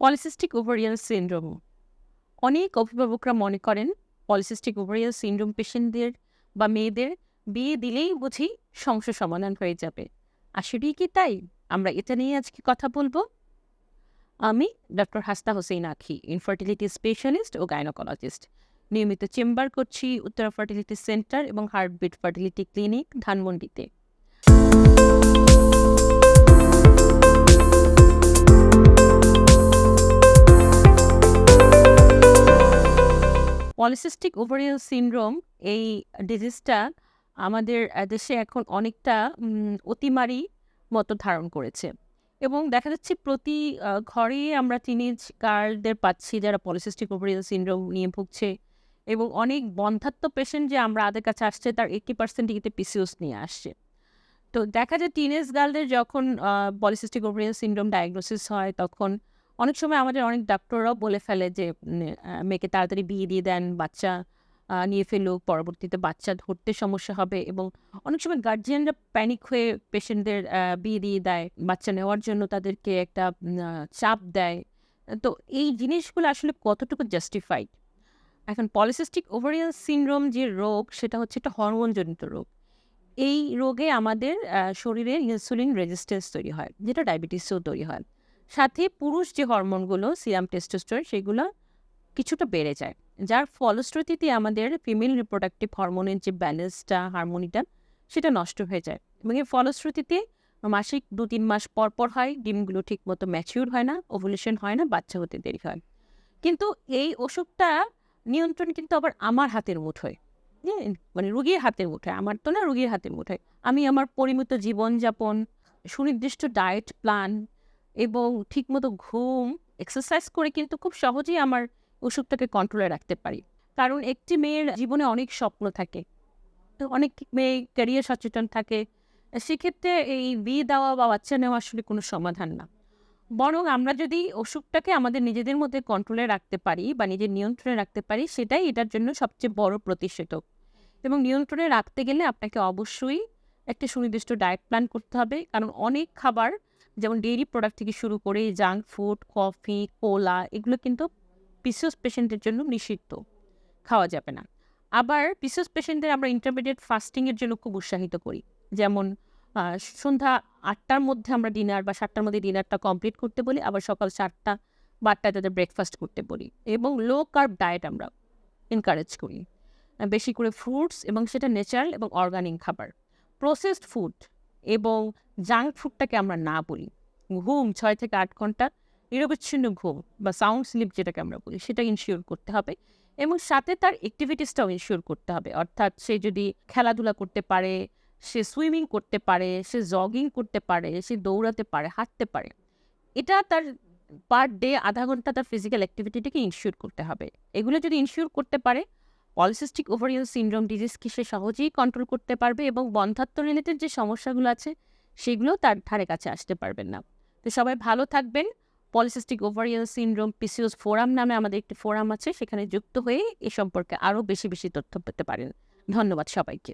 Polycystic ovarial syndrome. অনেক অভিভাবকরা মনে করেন পলিসিস্টিক ওভারিয়ান সিনড্রোম পেশেন্টদের বা মেয়েদের বিয়ে দিলেই বুঝি সমস্যা সমাধান হয়ে যাবে। আসলেই কি তাই? আমরা এটা নিয়ে আজকে কথা বলব। আমি doctor Hasna Hossain Akhi infertility specialist ও গাইনোকোলজিস্ট নিয়মিত চেম্বার করছি উত্তরা ফার্টিলিটি সেন্টার এবং হার্টবিট ফার্টিলিটি ক্লিনিক ধানমন্ডিতে। পলিসিস্টিক ওভারিয়াল সিনড্রোম এই ডিজিজটা আমাদের দেশে এখন অনেকটা অতিমারি মতো ধারণ করেছে। এবং দেখা যাচ্ছে প্রতি ঘরে আমরা টিনেজ গার্লদের পাচ্ছি যারা পলিসিস্টিক ওভারিয়াল সিনড্রোম নিয়ে ভুগছে এবং অনেক বন্ধাত্ম পেশেন্ট যে আমরা আমাদের কাছে আসছে, তার এইটি পার্সেন্ট ইতে পিসিওস নিয়ে আসছে। তো দেখা যায় টিনেজ গার্লদের যখন পলিসিস্টিক ওভারিয়াল সিনড্রোম ডায়াগনোসিস হয়, তখন অনেক সময় আমাদের অনেক ডাক্তাররাও বলে ফেলে যে মেয়েকে তাড়াতাড়ি বিয়ে দিয়ে দেন, বাচ্চা নিয়ে ফেলুক, পরবর্তীতে বাচ্চা ধরতে সমস্যা হবে। এবং অনেক সময় গার্জিয়ানরা প্যানিক হয়ে পেশেন্টদের বিয়ে দিয়ে দেয়, বাচ্চা নেওয়ার জন্য তাদেরকে একটা চাপ দেয়। তো এই জিনিসগুলো আসলে কতটুকু জাস্টিফাইড এখন পলিসিস্টিক ওভারিয়াল সিনড্রোম যে রোগ, সেটা হচ্ছে একটা হরমোনজনিত রোগ। এই রোগে আমাদের শরীরে ইনসুলিন রেজিস্ট্যান্স তৈরি হয়, যেটা ডায়াবেটিসও তৈরি হয়। সাথে পুরুষ যে হরমোনগুলো, সিরাম টেস্টোস্টেরন সেগুলো কিছুটা বেড়ে যায়। যার ফলশ্রুতিতে আমাদের ফিমেল রিপ্রোডাক্টিভ হরমোনের যে ব্যালেন্সটা হারমোনিটা সেটা নষ্ট হয়ে যায়। এবং এর ফলশ্রুতিতে মাসিক দু তিন মাস পর পর হয়, ডিমগুলো ঠিক মতো ম্যাচিউর হয় না ওভুলেশন হয় না, বাচ্চা হতে দেরি হয়। কিন্তু এই ওষুধটা নিয়ন্ত্রণ কিন্তু আবার আমার হাতের মুঠোয়। হ্যাঁ মানে রুগীর হাতের মুঠোয়। আমার তো না রুগীর হাতের মুঠোয়। আমি আমার পরিমিত জীবনযাপন, সুনির্দিষ্ট ডায়েট প্ল্যান এবং ঠিকমতো ঘুম এক্সারসাইজ করে কিন্তু খুব সহজেই আমার ওষুধটাকে কন্ট্রোলে রাখতে পারি। কারণ একটি মেয়ের জীবনে অনেক স্বপ্ন থাকে, তো অনেক মেয়ে ক্যারিয়ার সচেতন থাকে, সেক্ষেত্রে এই বিয়ে দেওয়া বা বাচ্চা নেওয়া আসলে কোনো সমাধান না। বরং আমরা যদি ওষুধটাকে আমাদের নিজেদের মধ্যে কন্ট্রোলে রাখতে পারি বা নিজের নিয়ন্ত্রণে রাখতে পারি, সেটাই এটার জন্য সবচেয়ে বড় প্রতিষেধক। এবং নিয়ন্ত্রণে রাখতে গেলে আপনাকে অবশ্যই একটা সুনির্দিষ্ট ডায়েট প্ল্যান করতে হবে, কারণ অনেক খাবার যেমন ডেইরি প্রোডাক্ট থেকে শুরু করে জাঙ্ক ফুড কফি কোলা এগুলো কিন্তু পিসিওস পেশেন্টের জন্য নিষিদ্ধ। খাওয়া যাবে না। আবার পিসিওস পেশেন্টদের আমরা ইন্টারমিডিয়েট ফাস্টিংয়ের জন্য খুব উৎসাহিত করি। যেমন সন্ধ্যা আটটার মধ্যে আমরা ডিনার বা সাতটার মধ্যে ডিনারটা কমপ্লিট করতে বলি, আবার সকাল সাতটা বা আটটায় তাদের ব্রেকফাস্ট করতে বলি এবং লো কার্ব ডায়েট আমরা এনকারেজ করি। বেশি করে ফ্রুটস এবং সেটা ন্যাচারাল এবং অর্গানিক খাবার। প্রসেসড ফুড এবং জাঙ্ক ফুডটাকে আমরা না বলি। ঘুম, ছয় থেকে আট ঘণ্টা নিরবিচ্ছিন্ন ঘুম বা সাউন্ড স্লিপ যেটাকে আমরা বলি, সেটা ইনশিওর করতে হবে এবং সাথে তার অ্যাক্টিভিটিসটাও ইনশিওর করতে হবে। অর্থাৎ সে যদি খেলাধুলা করতে পারে, সে সুইমিং করতে পারে, সে জগিং করতে পারে, সে দৌড়াতে পারে, হাঁটতে পারে, এটা তার পার ডে আধা ঘণ্টা তার ফিজিক্যাল অ্যাক্টিভিটিটাকে ইনশিওর করতে হবে। এগুলো যদি ইনশিওর করতে পারে পলিসিস্টিক ওভারিয়াল সিন্ড্রোম ডিজিজকে সে সহজেই কন্ট্রোল করতে পারবে এবং বন্ধাত্ম রিলেটেড যে সমস্যাগুলো আছে, সেগুলো তার ধারে কাছে আসতে পারবেন না। তো সবাই ভালো থাকবেন। Polycystic ovarial syndrome PCOS forum নামে আমাদের একটি ফোরাম আছে, সেখানে যুক্ত হয়ে এ সম্পর্কে আরও বেশি বেশি তথ্য পেতে পারেন। ধন্যবাদ সবাইকে।